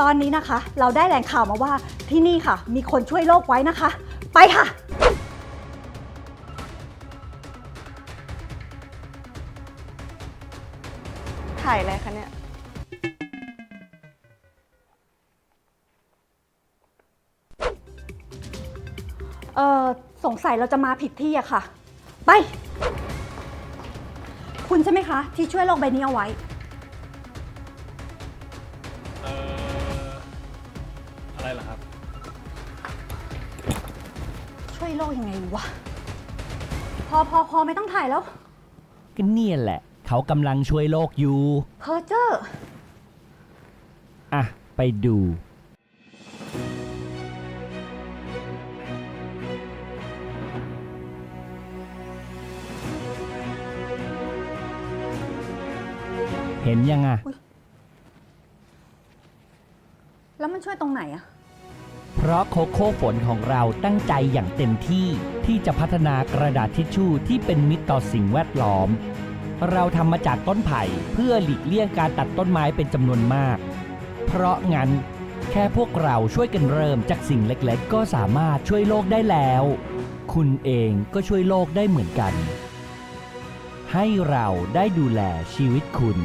ตอนนี้นะคะ เราได้แหล่งข่าวมาว่าที่นี่ค่ะ มีคนช่วยโลกไว้นะคะ ไปค่ะ ถ่ายอะไรคะเนี่ย เออสงสัยเราจะมาผิดที่อะค่ะ ไป คุณใช่ไหมคะ ที่ช่วยโลกใบนี้เอาไว้ อะไรล่ะครับ ช่วยโลกยังไงวะ พอพอพอไม่ต้องถ่ายแล้ว ก็เนี่ยแหละ เขากำลังช่วยโลกอยู่ เพอเจอร์ อะ ไปดู เห็นยังอะ แล้วมันช่วยตรงไหนอะเพราะโคโค่ฝนของเราตั้งใจอย่างเต็มที่ที่จะพัฒนากระดาษทิชชู่ที่เป็นมิตรต่อสิ่งแวดล้อม เราทำมาจากต้นไผ่เพื่อหลีกเลี่ยงการตัดต้นไม้เป็นจำนวนมาก เพราะงั้นแค่พวกเราช่วยกันเริ่มจากสิ่งเล็กๆ ก็สามารถช่วยโลกได้แล้ว คุณเองก็ช่วยโลกได้เหมือนกัน ให้เราได้ดูแลชีวิตคุณ